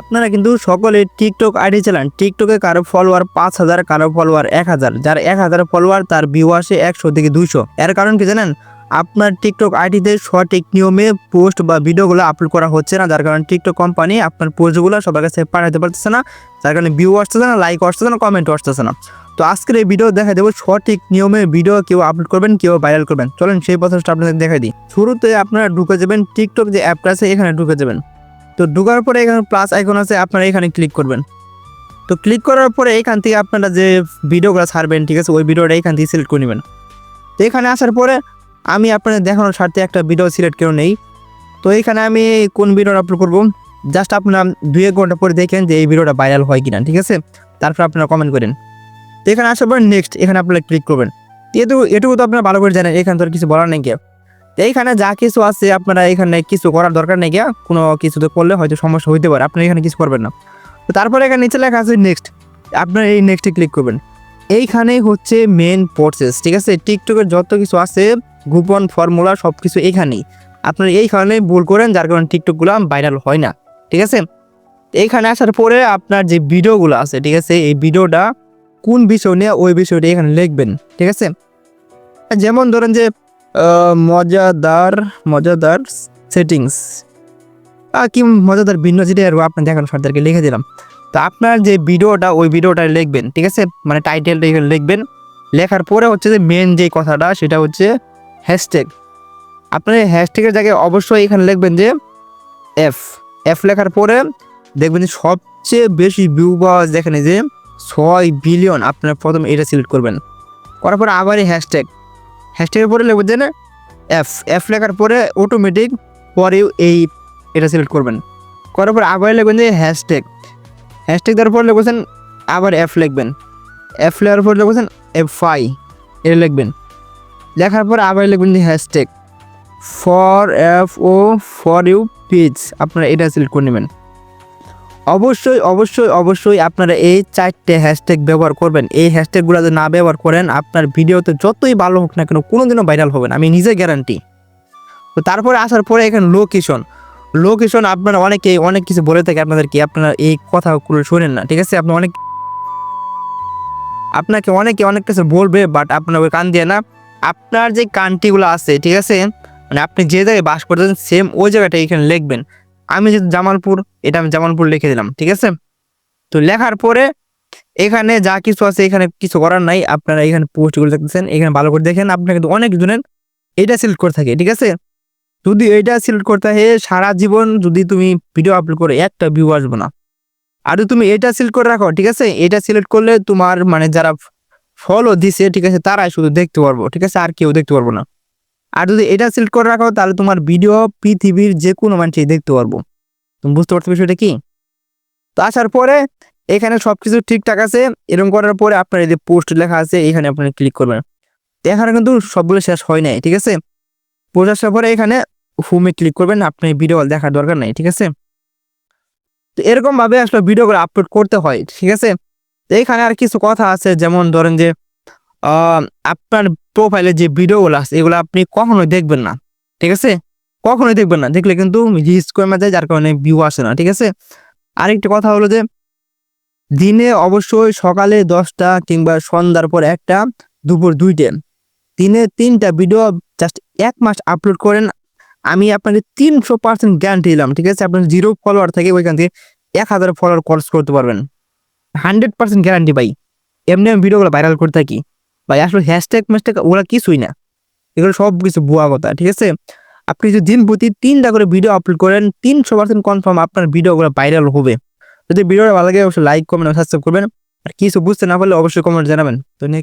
আপনারা কিন্তু সকলে টিকটক আইডি চালান। টিকটকে কারও ফলোয়ার পাঁচ হাজার, কারও ফলোয়ার এক হাজার। যার এক হাজার ফলোয়ার তার ভিউ আসে একশো থেকে দুইশো। এর কারণ কি জানেন? আপনার টিকটক আইডিতে সঠিক নিয়মে পোস্ট বা ভিডিওগুলো আপলোড করা হচ্ছে না। যার কারণে টিকটক কোম্পানি আপনার পোস্টগুলো সবার কাছে পাঠাতে পারতেছে না। যার কারণে ভিউ আসতেছে না লাইক আসতেছে না কমেন্ট আসতেছে না। তো আজকের এই ভিডিও দেখা দেবো সঠিক নিয়মে ভিডিও কেউ আপলোড করবেন, কেউ ভাইরাল করবেন। চলেন সেই প্রসেসটা আপনাদের দেখাই দিই। শুরুতে আপনারা ঢুকে যাবেন টিকটক যে অ্যাপটা আছে, এখানে ঢুকে যাবেন। তো ঢোকার পরে এখানে প্লাস আইকন আছে, আপনারা এখানে ক্লিক করবেন। তো ক্লিক করার পরে এখান থেকে আপনারা যে ভিডিওগুলো ছাড়বেন, ঠিক আছে, ওই ভিডিওটা এখান থেকে সিলেক্ট করে নেবেন। তো এখানে আসার পরে আমি আপনাদের দেখানোর স্বার্থে একটা ভিডিও সিলেক্ট করে নেই। তো এখানে আমি কোন ভিডিওটা আপলোড করব? জাস্ট আপনারা দুই এক ঘণ্টা পরে দেখেন যে এই ভিডিওটা ভাইরাল হয় কিনা, ঠিক আছে? তারপর আপনারা কমেন্ট করেন। তো এখানে আসার পর নেক্সট এখানে আপনারা ক্লিক করবেন। এটুকু এটুকু তো আপনারা ভালো করে জানেন, এখানে তো আর কিছু বলার নেই কেউ এইখানে যা কিছু আছে আপনারা এখানে কিছু করার দরকার নেই গিয়া। কোনো কিছু তো করলে হয়তো সমস্যা হইতে পারে আপনারা এখানে কিছু করবেন না। তো তারপরে এখানে নিচে লেখা আছে নেক্সট আপনারা এই নেক্সটে ক্লিক করবেন। এইখানেই হচ্ছে মেন প্রসেস ঠিক আছে? টিকটকের যত কিছু আছে গোপন ফর্মুলা সব কিছু এখানেই আপনারা এইখানে ভুল করেন, যার কারণে টিকটকগুলো ভাইরাল হয় না, ঠিক আছে? এইখানে আসার পরে আপনার যে ভিডিওগুলো আছে, ঠিক আছে? এই ভিডিওটা কোন বিষয় নিয়ে ওই বিষয়টা এখানে লিখবেন, ঠিক আছে? যেমন ধরেন যে মজাদার মজাদার সেটিংস কি মজাদার ভিন্ন যেটা আর আপনার দেখানো সারদারকে লিখে দিলাম। তো আপনার যে ভিডিওটা, ওই ভিডিওটা লিখবেন, ঠিক আছে? মানে টাইটেলটা এখানে লিখবেন। লেখার পরে হচ্ছে যে মেন যে কথাটা, সেটা হচ্ছে হ্যাশট্যাগ আপনার হ্যাশট্যাগের জায়গায় অবশ্যই এখানে লিখবেন যে এফ এফ লেখার পরে দেখবেন যে সবচেয়ে বেশি ভিউ পাওয়া যেখানে যে ছয় বিলিয়ন আপনার প্রথম এটা সিলেক্ট করবেন। করার পরে আবার এই হ্যাশট্যাগ হ্যাশট্যাগের পরে লিখবেন যে এফ এফ লেখার পরে অটোমেটিক পরেও এই এটা সিলেক্ট করবেন। করার পর আবার লিখবেন যে হ্যাশট্যাগ হ্যাশট্যাগ দেওয়ার পর লিখবেন আবার এফ লিখবেন। এফ লেখার পর লিখবেন এফ ফাই এটা লিখবেন। লেখার পর আবার লিখবেন যে hashtag for F O for U page আপনারা এটা সিলেক্ট করে নেবেন। অবশ্যই অবশ্যই অবশ্যই আপনারা এই চারটে হ্যাশট্যাগ ব্যবহার করবেন। এই হ্যাশট্যাগুলো যদি না ব্যবহার করেন, আপনার ভিডিওতে যতই ভালো হোক না কেন কোনোদিনও ভাইরাল হবে না, আমি নিজে গ্যারান্টি তো তারপরে আসার পরে এখানে লোকেশন লোকেশন আপনারা অনেকে অনেক কিছু বলে থাকে আপনাদেরকে আপনারা এই কথাগুলো শোনেন না, ঠিক আছে? আপনি অনেক আপনাকে অনেকে অনেক কিছু বলবে বাট আপনার ওই কান দিয়ে না। আপনার যে কান্ট্রিগুলো আছে, ঠিক আছে? মানে আপনি যে জায়গায় বাস করতেছেন সেম ওই জায়গাটা এখানে লিখবেন। আমি যে জামালপুর, এটা আমি জামালপুর লিখে দিলাম, ঠিক আছে? তো লেখার পরে এখানে যা কিছু আছে এখানে কিছু করার নাই, আপনারা এখানে পোস্টগুলো দেখতেছেন, এখানে ভালো করে দেখেন, আপনার কিন্তু অনেক জনের এটা সিলেক্ট করে থাকে, ঠিক আছে? যদি এটা সিলেক্ট করতে হয়, সারা জীবন যদি তুমি ভিডিও আপলোড করে একটা ভিউ আসবে না। আর তুমি এটা সিলেক্ট করে রাখো, ঠিক আছে? এটা সিলেক্ট করলে তোমার মানে যারা ফলো দিছে, ঠিক আছে? তারাই শুধু দেখতে পারব, ঠিক আছে? আর কেউ দেখতে পারব না। আর যদি এটা সিলেক্ট করে রাখো, তাহলে তোমার ভিডিও পৃথিবীর যে কোনো মানুষই দেখতে পারব। তুমি বুঝতে পারছ বিষয়টা কি? তো আসার পরে এখানে সব কিছু ঠিকঠাক আছে, এরকম করার পরে আপনার এই যে পোস্ট লেখা আছে, এখানে আপনি ক্লিক করবেন। এখানে কিন্তু সবগুলো শেষ হয় নাই, ঠিক আছে? পোস্ট আসার পরে এখানে হোমে ক্লিক করবেন আপনি ভিডিও দেখার দরকার নাই, ঠিক আছে? তো এরকমভাবে আসলে ভিডিওগুলো আপলোড করতে হয়, ঠিক আছে? তো এখানে আর কিছু কথা আছে, যেমন ধরেন যে আপনার প্রোফাইলে যে ভিডিওগুলো আছে, এগুলো আপনি কখনোই দেখবেন না, ঠিক আছে? কখনোই দেখবেন না, দেখলে কিন্তু রিস্ক কমে যায়, যার কারণে ভিউ আসে না, ঠিক আছে? আরেকটি কথা হলো যে, দিনে অবশ্যই সকালে দশটা কিংবা সন্ধ্যার পর একটা, দুপুর দুইটে, দিনে তিনটা ভিডিও জাস্ট এক মাস আপলোড করেন। আমি আপনাকে তিনশো পার্সেন্ট গ্যারান্টি দিলাম, ঠিক আছে? আপনার জিরো ফলোয়ার থেকে ওইখান থেকে এক হাজার ফলোয়ার কোর্স করতে পারবেন। হান্ড্রেড পার্সেন্ট গ্যারান্টি ভাই। এমনি আমি ভিডিওগুলো ভাইরাল করে থাকি। ভাই, আসলে হ্যাশট্যাগ ম্যাশট্যাগ ওরা কিছুই না। এগুলো সব কিছু ভুয়া কথা, ঠিক আছে? আপনি যদি দিন প্রতি তিনটা করে ভিডিও আপলোড করেন, তিনশো পার্সেন্ট কনফার্ম আপনার ভিডিওগুলো ভাইরাল হবে। যদি ভিডিওটা ভালো লাগে, অবশ্যই লাইক কমেন্ট সাবস্ক্রাইব করবেন। আর কিছু বুঝতে না পারলে অবশ্যই কমেন্ট জানাবেন। তো নেক্সট